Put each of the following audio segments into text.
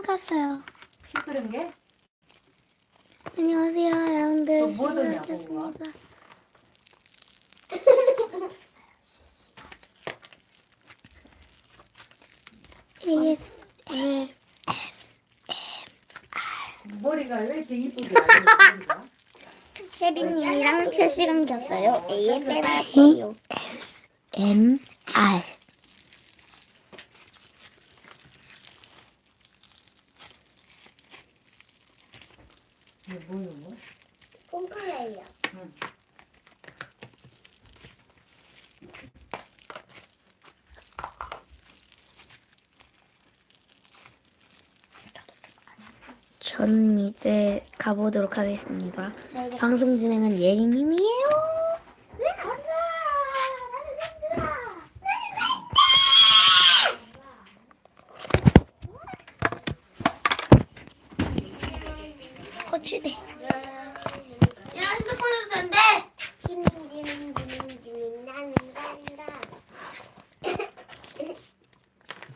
녹았어요. 피 끓은 게? 안녕하세요, 여러분들. 너뭐 시간 하더냐고, 됐습니다. AS, 머리가 왜 이렇게? 머리가? 세린님이랑 실시간 겼어요. ASMR이에요. SMR. 이게 뭐는 거? 홈플레이요. 응. 전 이제 가보도록 하겠습니다. 방송 진행은 예린님이에요. 거치대. 야, 핸드폰에서 안 돼! 지민, 지민, 지민, 지민, 난, 난, 난.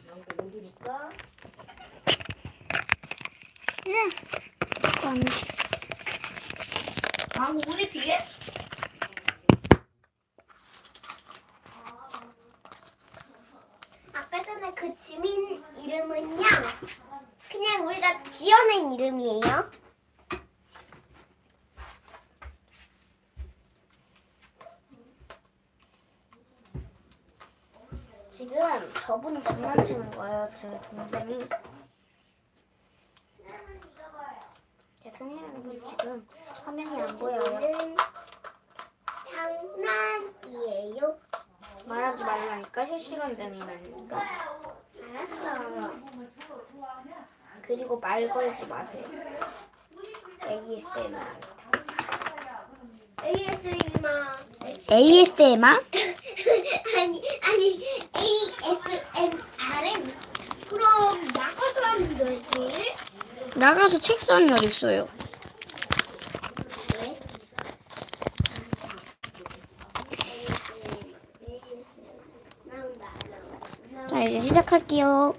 여기 어디니까? 네. 아, 오늘 뒤에? 아까 전에 그 지민 이름은요, 그냥 우리가 지어낸 이름이에요. 지금 저분이 장난치는 거예요, 제 동생이. 죄송해요, 여러분. 지금 화면이 안 보여요. 장난이에요. 말하지 말라니까 실시간 장난이니까. 알았어. 그리고 말 걸지 마세요. ASMR. ASMR. ASMR? 아니 아니 ASMR은 그럼 나가서 하는 거지? 나가서 책상이 어딨어요? 네. 나온다. 나온다. 자, 이제 시작할게요.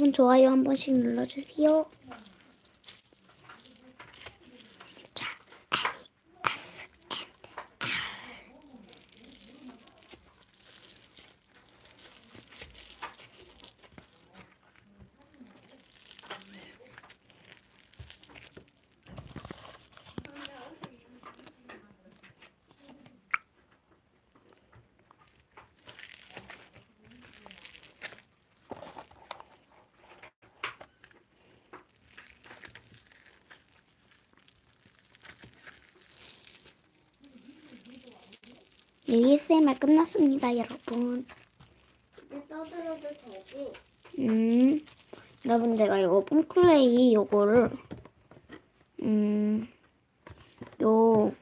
여러분 좋아요 한 번씩 눌러주세요. ASMR 끝났습니다, 여러분. 이제 떠들어도 되지? 음, 여러분 제가 이거 폼클레이 요거를 음, 요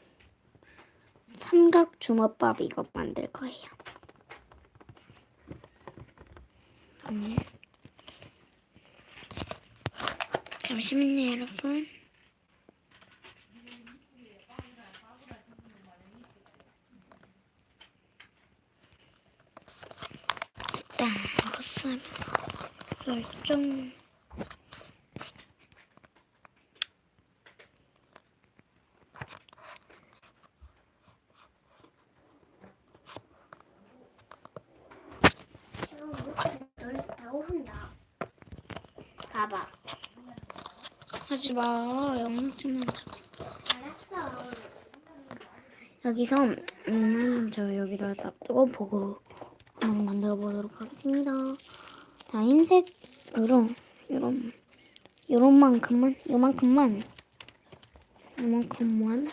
삼각 주먹밥 이거 만들 거예요. 음. 잠시만요, 여러분. 봐봐. 하지 마 영상 찍는다. 알았어. 여기서 음, 저 여기다 놔두고 보고 한번 만들어 보도록 하겠습니다. 자 흰색으로 요런 요런 만큼만 요만큼만 요만큼만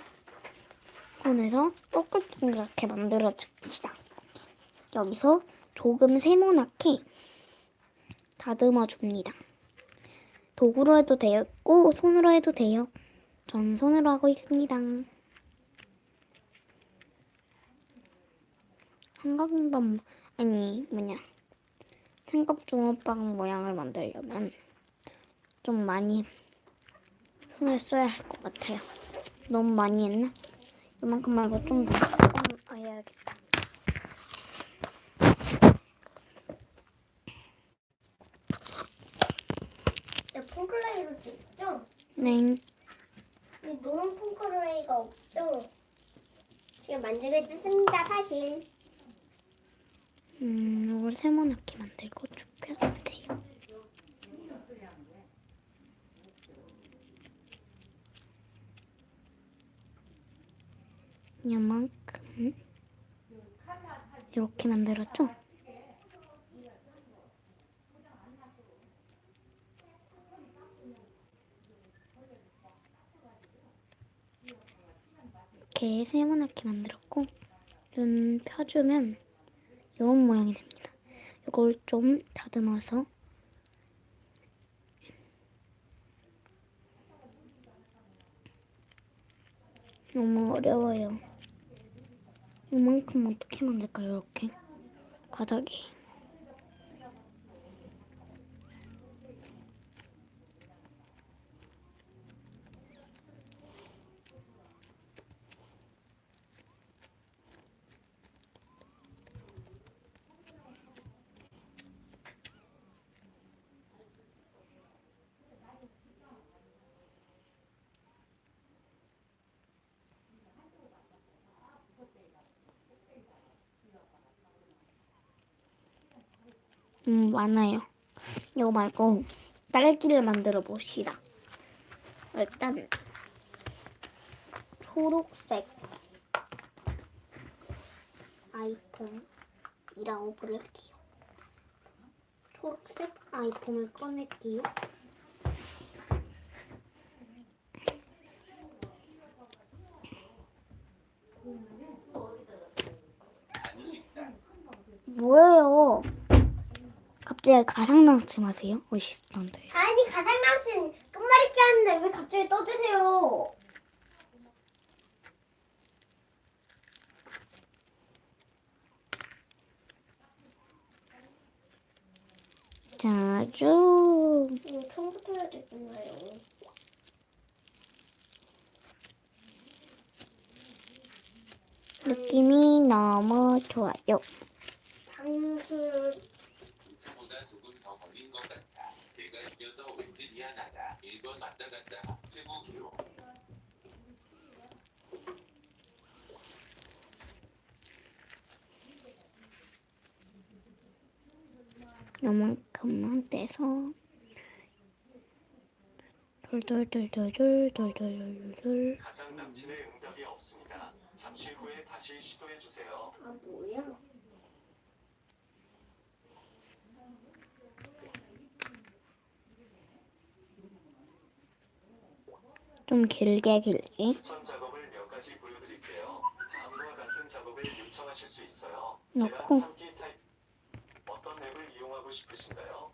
꺼내서 동글동글하게 만들어 줍시다. 여기서 조금 세모나게 다듬어 줍니다. 도구로 해도 되고 손으로 해도 돼요. 전 손으로 하고 있습니다. 삼각김밥 아니 뭐냐 삼각 종어빵 모양을 만들려면 좀 많이 손을 써야 할 것 같아요. 너무 많이 했나? 이만큼 말고 좀더 해야겠다. 내 폰클레이로 찍죠? 네. 노란 폰클레이가 없죠? 제가 만지게 됐습니다, 사실. 음, 이걸 세모나게 만들고 쭉 펴주면 돼요. 이만큼 이렇게 만들었죠? 이렇게 세모나게 만들었고 좀 펴주면 이런 모양이 됩니다. 이걸 좀 다듬어서 너무 어려워요. 이만큼 어떻게 만들까요? 이렇게 바닥에 음 많아요. 이거 말고 딸기를 만들어 봅시다. 일단 초록색 아이폰이라고 부를게요. 초록색 아이폰을 꺼낼게요. 갑자기 가상낭치 마세요? 어시스턴트. 아니, 가상 남친 끝말잇기 하는데 왜 갑자기 떠드세요? 자주 이거 처음부터 해야 되겠나요? 느낌이 너무 좋아요. 방수 요만큼만 떼서 돌돌돌돌돌 돌돌돌돌 가장 남친의 응답이 없습니다. 잠시 후에 다시 시도해 주세요. 아 뭐야? 좀 길게 길게. 추천 작업을 몇 가지 보여드릴게요. 다음과 같은 작업을 요청하실 수 있어요. 계란 넣고 삶기 이용하고 싶으신가요?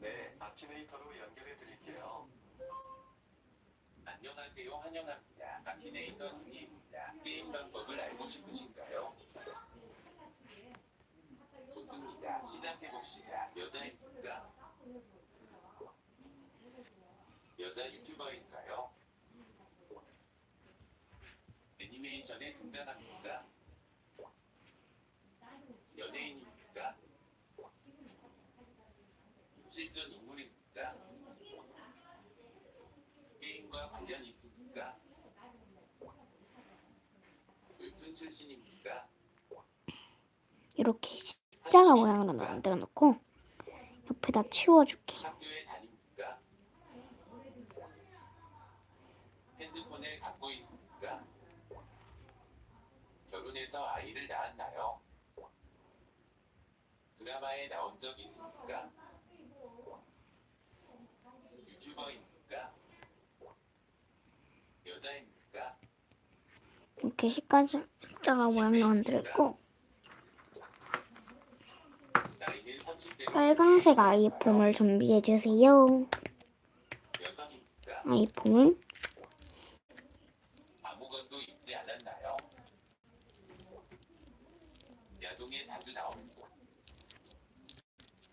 네, 아키네이터로 연결해 드릴게요. 안녕하세요. 환영합니다. 아키네이터 중입니다. 게임 방법을 알고 싶으신가요? 좋습니다. 시작해 봅시다. 여자입니까? 여자 유튜버인가요? 애니메이션에 등장합니까? 연예인입니까? 실존 인물입니까? 게임과 관련 있습니까? 웹툰 출신입니까? 이렇게 십자가 모양으로 만들어 놓고 옆에다 치워줄게. 학교에 다닙니까? 핸드폰을 갖고 있습니까? 결혼해서 아이를 낳았나요? 드라마에 나온 적 있습니까? 유튜버입니까? 여자입니까? 이렇게 십자가 십자가 모양으로 만들고 나이는 30대 빨강색 아이폼을 준비해 주세요. 여성입니까? 아이폼을 아무것도 입지 않았나요? 야동에 자주 나오는 거.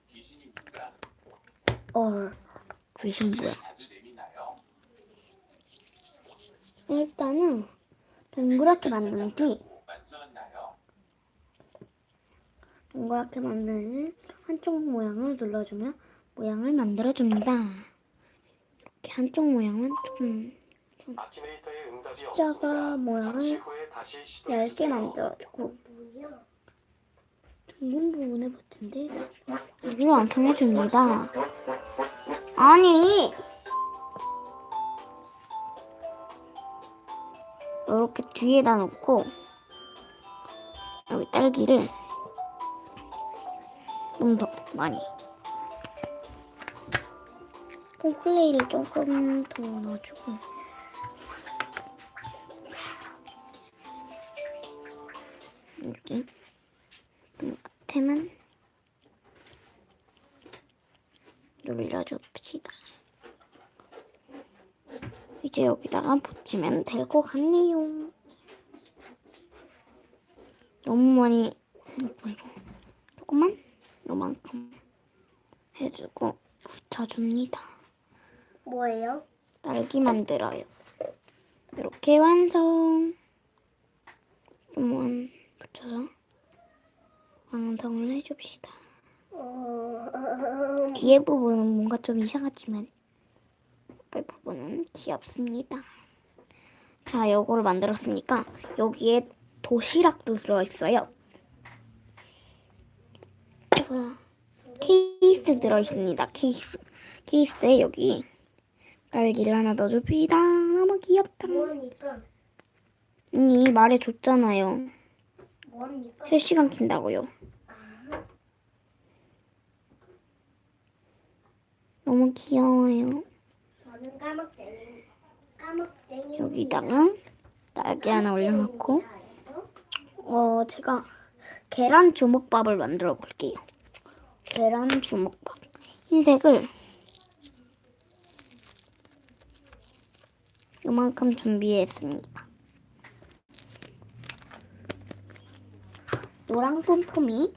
귀신입니까? 얼 귀신 뭐야? 일단은 동그랗게 만들기 동그랗게 만드는 한쪽 모양을 눌러주면 모양을 만들어줍니다. 이렇게 한쪽 모양은 좀, 좀 십자가 모양을 얇게 만들어주고 둥근 부분의 버튼데 이걸로 완성해줍니다. 아니. 이렇게 뒤에다 놓고 여기 딸기를 좀 더 많이. 폼클레이를 조금 더 넣어주고. 여기 끝에만 눌러줍시다. 이제 여기다가 붙이면 될 것 같네요. 너무 많이 이거 조금만 요만큼 해주고 붙여줍니다. 뭐예요? 딸기 만들어요. 이렇게 완성. 좀만 붙여서 완성을 해줍시다. 어... 뒤에 부분은 뭔가 좀 이상하지만 앞에 부분은 귀엽습니다. 자, 요거를 만들었으니까 여기에 도시락도 들어있어요. 케이스 들어있습니다. 케이스. 케이스에 여기 딸기를 하나 넣어줍시다. 너무 귀엽다. 뭐하니까? 언니 말해줬잖아요. 뭐합니까? 실시간 킨다고요. 너무 귀여워요. 저는 까먹쟁이. 까먹쟁이. 여기다가 딸기 하나 올려놓고 어 제가 계란 주먹밥을 만들어 볼게요. 계란 주먹밥 흰색을 요만큼 준비했습니다. 노랑 폼폼이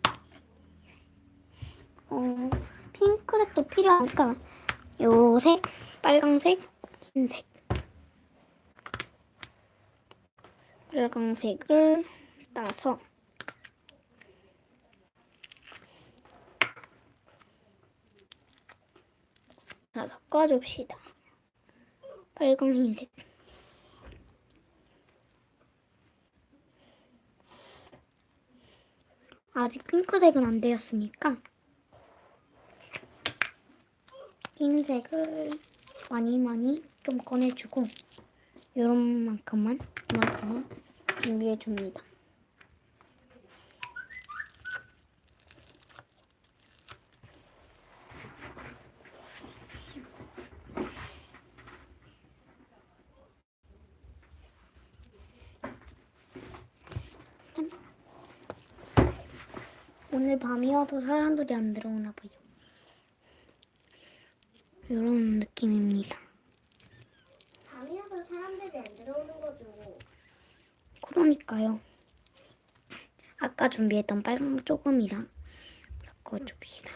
어 색도 필요하니까 요색 빨강색 흰색 빨강색을 따서 자 섞어줍시다. 빨강 흰색. 아직 핑크색은 안 되었으니까 흰색을 많이 많이 좀 꺼내주고 요런 만큼만 이만큼만 준비해 줍니다. 오늘 밤이어서 사람들이 안 들어오나 봐요. 이런 느낌입니다. 밤이어서 사람들이 안 들어오는 거죠. 그러니까요. 아까 준비했던 빨강 조금이랑 섞어줍시다.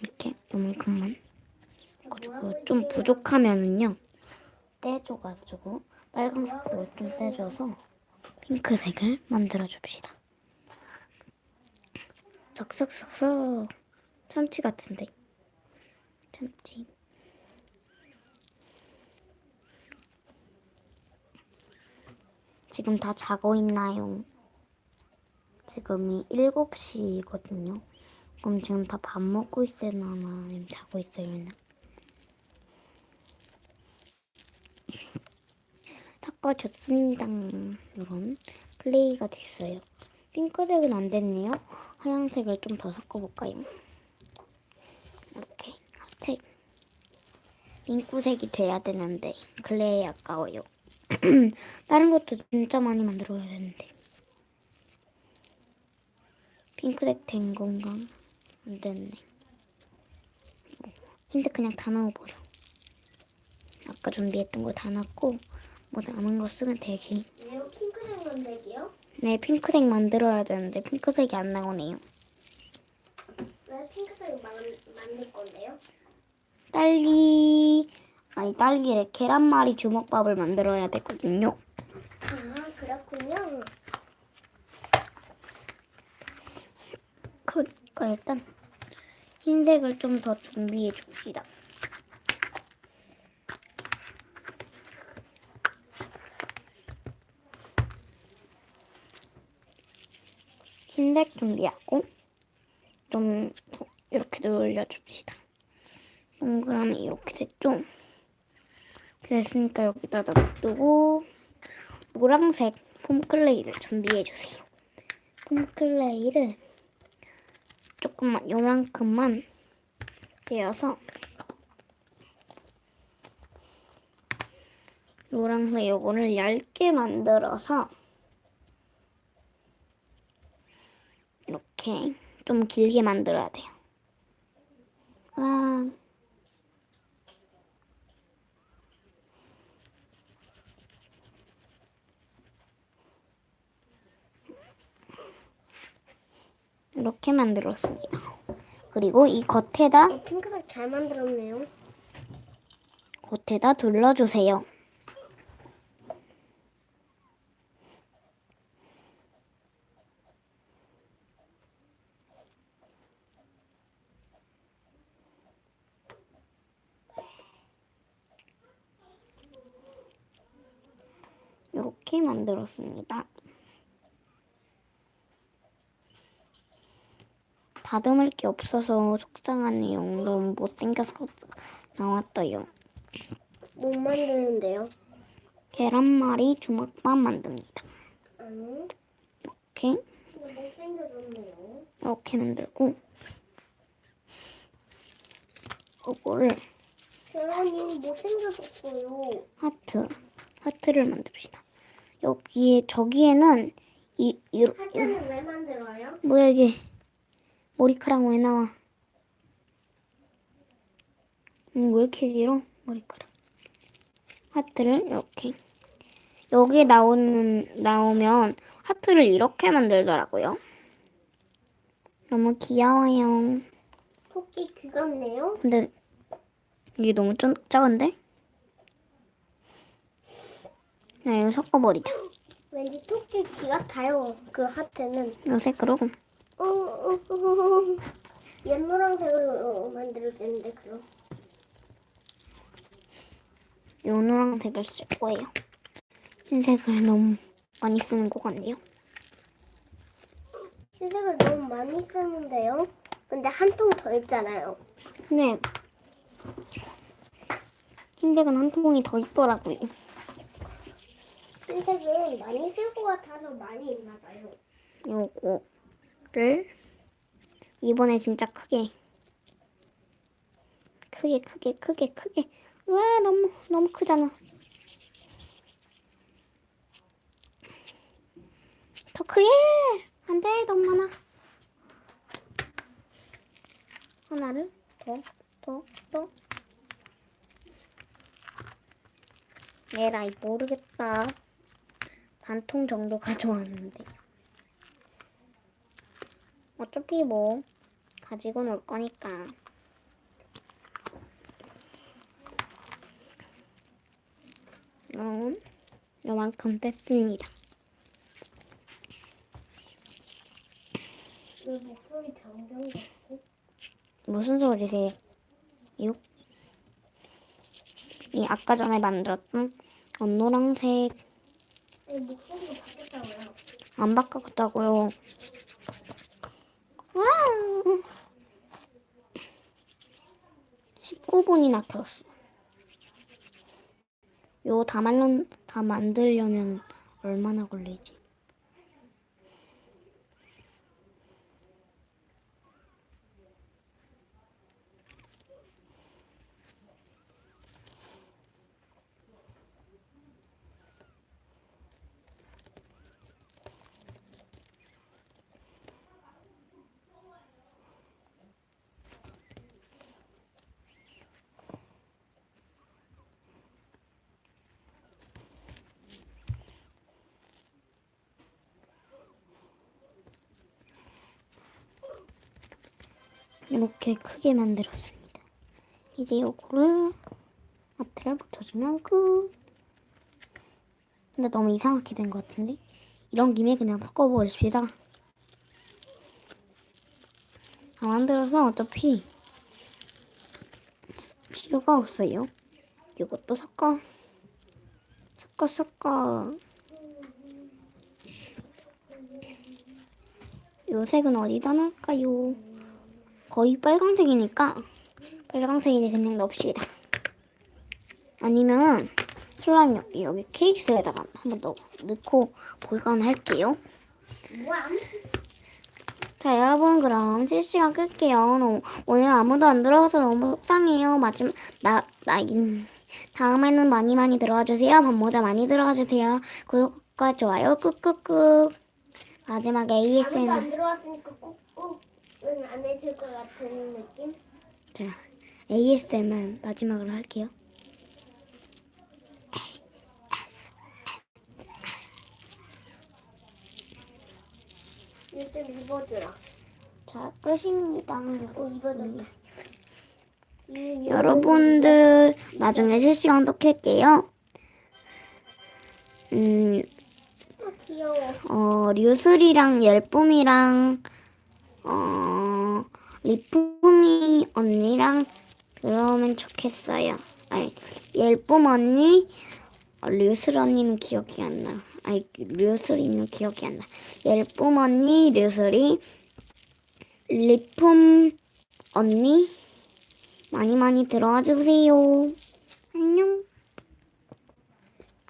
이렇게 요만큼만 섞어주고 좀 부족하면은요 떼줘가지고 빨강색도 좀 떼줘서 핑크색을 만들어 줍시다. 석석석석 참치 같은데 참치 지금 다 자고 있나요? 지금이 7시거든요. 그럼 지금 다밥 먹고 있으나 아니면 자고 있으려나? 닦아줬습니다. 이런 플레이가 됐어요. 핑크색은 안 됐네요. 하얀색을 좀 더 섞어볼까요? 이렇게 하체 핑크색이 돼야 되는데 클레이 아까워요. 다른 것도 진짜 많이 만들어야 되는데 핑크색 된 건가? 안 됐네. 힌트 그냥 다 넣어버려. 아까 준비했던 거 다 넣고 뭐 남은 거 쓰면 되지. 왜요? 핑크색 만들기요? 네, 핑크색 만들어야 되는데 핑크색이 안 나오네요. 왜 핑크색 만, 만들 건데요? 딸기 아니 딸기래 계란말이 주먹밥을 만들어야 되거든요. 아 그렇군요. 그럼 일단 흰색을 좀 더 준비해 줍시다. 흰색 준비하고 좀더 이렇게 늘려줍시다. 동그라미 이렇게 됐죠? 됐으니까 여기다 놔두고 노란색 폼클레이를 준비해 주세요. 폼클레이를 조금만 요만큼만 떼어서 노란색 요거를 얇게 만들어서 이렇게 좀 길게 만들어야 돼요. 아, 이렇게 만들었습니다. 그리고 이 겉에다 어, 핑크색 잘 만들었네요. 겉에다 둘러주세요. 이렇게 만들었습니다. 다듬을 게 없어서 속상하네요. 너무 못생겨서 나왔어요. 못 만드는데요. 계란말이 주먹밥 만듭니다. 아니, 이렇게 못생겨졌네요. 이렇게 만들고 이거를 계란이 못생겨졌어요. 하트 하트를 만듭시다. 여기에 저기에는 이 이렇게 하트는 왜 만들어요? 뭐야 이게 머리카락 왜 나와? 음, 왜 이렇게 길어 머리카락? 하트를 이렇게 여기에 나오는 나오면 하트를 이렇게 만들더라고요. 너무 귀여워요. 토끼 귀 같네요. 근데 이게 너무 좀 작은데? 나 이거 섞어버리자. 왠지 토끼 귀 같아요. 그 하트는. 요색으로 어, 어, 어, 옛 노란색으로 만들어지는데 그럼. 요 노란색을 쓸 거예요. 흰색을 너무 많이 쓰는 것 같네요. 흰색을 너무 많이 쓰는데요. 근데 한 통 더 있잖아요. 네. 흰색은 한 통이 더 있더라고요. 흰색은 많이 쓸 것 같아서 많이 있나 봐요. 요거를 이번에 진짜 크게. 크게 크게 크게 크게. 우와 너무 너무 크잖아. 더 크게! 안돼 너무 많아. 하나를 더 더 더. 에라이 모르겠다 반 통 정도 가져왔는데 어차피 뭐 가지고 놀 거니까. 그럼 요만큼 뺐습니다. 무슨 소리세요? 요? 이 아까 전에 만들었던 언노랑색 왜 안 바꿨다고요. 와우. 19분이나 켰어. 요 다 말론 다 만들려면 얼마나 걸리지? 이렇게 크게 만들었습니다. 이제 요거를 앞에를 붙여주면 끝. 근데 너무 이상하게 된 것 같은데? 이런 김에 그냥 섞어버립시다. 다 만들어서 어차피 필요가 없어요. 이것도 섞어. 섞어, 섞어. 요 색은 어디다 넣을까요? 거의 빨강색이니까 빨강색이니 그냥 넣읍시다. 아니면 슬라임 여기, 여기 케이스에다가 한번 넣, 넣고 보관할게요. 자 여러분 그럼 실시간 끌게요. 오늘 아무도 안 들어와서 너무 속상해요. 마지막 나, 나 음, 다음에는 많이 많이 들어와 주세요. 밤모자 많이 들어와 주세요. 구독과 좋아요 꾹꾹꾹. 마지막 아무도 ASMR 안 해줄 것 같은 느낌? 자 ASMR 마지막으로 할게요. 좀 입어주라. 자 끝입니다. 이거 입어줬다. 여러분들 나중에 실시간도 켤게요. 음 아, 귀여워. 어, 류슬이랑 열쁨이랑, 어, 리쁨이 언니랑 들어오면 좋겠어요. 아니, 열쁨 언니, 어, 류슬 언니는 기억이 안 나. 아니, 류슬이는 기억이 안 나. 열쁨 언니, 류슬이, 리쁨 언니, 많이 많이 들어와 주세요. 안녕.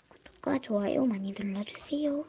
구독과 좋아요 많이 눌러주세요.